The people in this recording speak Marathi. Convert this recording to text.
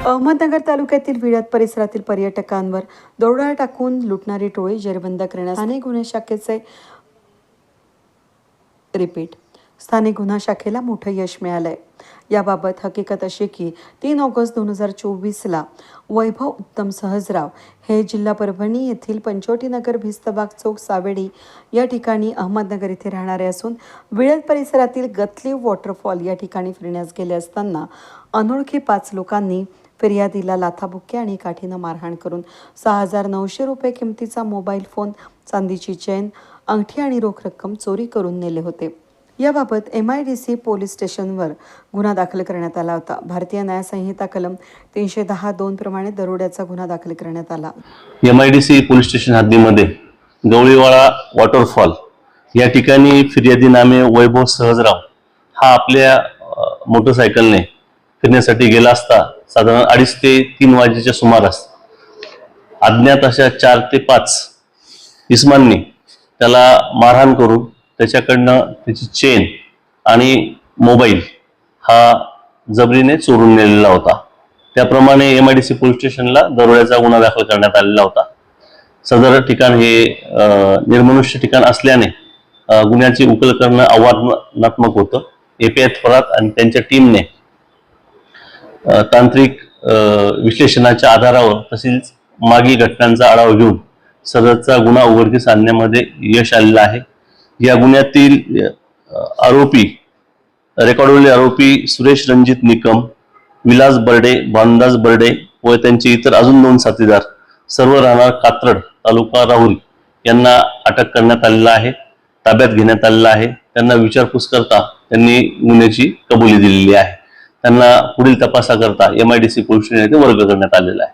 अहमदनगर तालुक्यातील विळ्यात परिसरातील पर्यटकांवर दरोडा टाकून लुटणारी टोळी जेरबंद करण्यास स्थानिक गुन्हे शाखेचे रिपीट. स्थानिक गुन्हा शाखेला मोठं यश मिळालंय. याबाबत हकीकत अशी की तीन ऑगस्ट दोन हजार चोवीसला वैभव उत्तम सहजराव हे जिल्हा परभणी येथील पंचवटीनगर भिस्तबाग चौक सावेडी या ठिकाणी अहमदनगर येथे राहणारे असून विळद परिसरातील गतली वॉटरफॉल या ठिकाणी फिरण्यास गेले असताना अनोळखी पाच लोकांनी फिर्यादीला लाथाबुक्के आणि काठीनं मारहाण करून सहा हजार नऊशे रुपये किमतीचा मोबाईल फोन चांदीची चेन अंगठी आणि रोख रक्कम चोरी करून नेले होते. याबाबत M I D C police स्टेशनवर गुन्हा दाखल करण्यात आला होता. भारतीय न्यायसंहिता कलम तीनशे दहा दोन प्रमाणे दरोड्याचा गुन्हा दाखल करण्यात आला. M I D C police station हद्दीमध्ये गवळीवाळा waterfall या ठिकाणी फिर्यादी नामे वैभव सहजराव हा आपल्या मोटरसायकलने फिरण्यासाठी गेला असता साधारण अडीच ते तीन वाजेच्या सुमारास अज्ञात अशा चार ते पाच इस्मांनी त्याला मारहाण करून त्याच्याकडनं त्याची चेन आणि मोबाईल हा जबरीने चोरून नेलेला होता. त्याप्रमाणे M I D C police स्टेशनला दरोड्याचा गुन्हा दाखल करण्यात आलेला होता. सदर ठिकाण हे निर्मनुष्य ठिकाण असल्याने गुन्ह्याची उकल करणं आव्हानात्मक होतं. एपीआय थोरात आणि त्यांच्या टीमने तांत्रिक विश्लेषणाच्या आधारावर तसेच मागील घटनांचा आढावा घेऊन सदरचा गुन्हा उघडकीस आणण्यामध्ये यश आलेलं आहे. या गुन्ह्यातील आरोपी रेकॉर्डवरील आरोपी सुरेश रणजित निकम विलास बर्डे भानदास बर्डे व त्यांचे इतर अजून दोन साथीदार सर्व राहणार कात्रड तालुका राहुल यांना अटक करण्यात आलेला आहे ताब्यात घेण्यात आलेला आहे. त्यांना विचारपूस करता त्यांनी गुन्ह्याची कबुली दिलेली आहे. त्यांना पुढील तपासाकरता M I D C police station येथे वर्ग करण्यात आलेला आहे.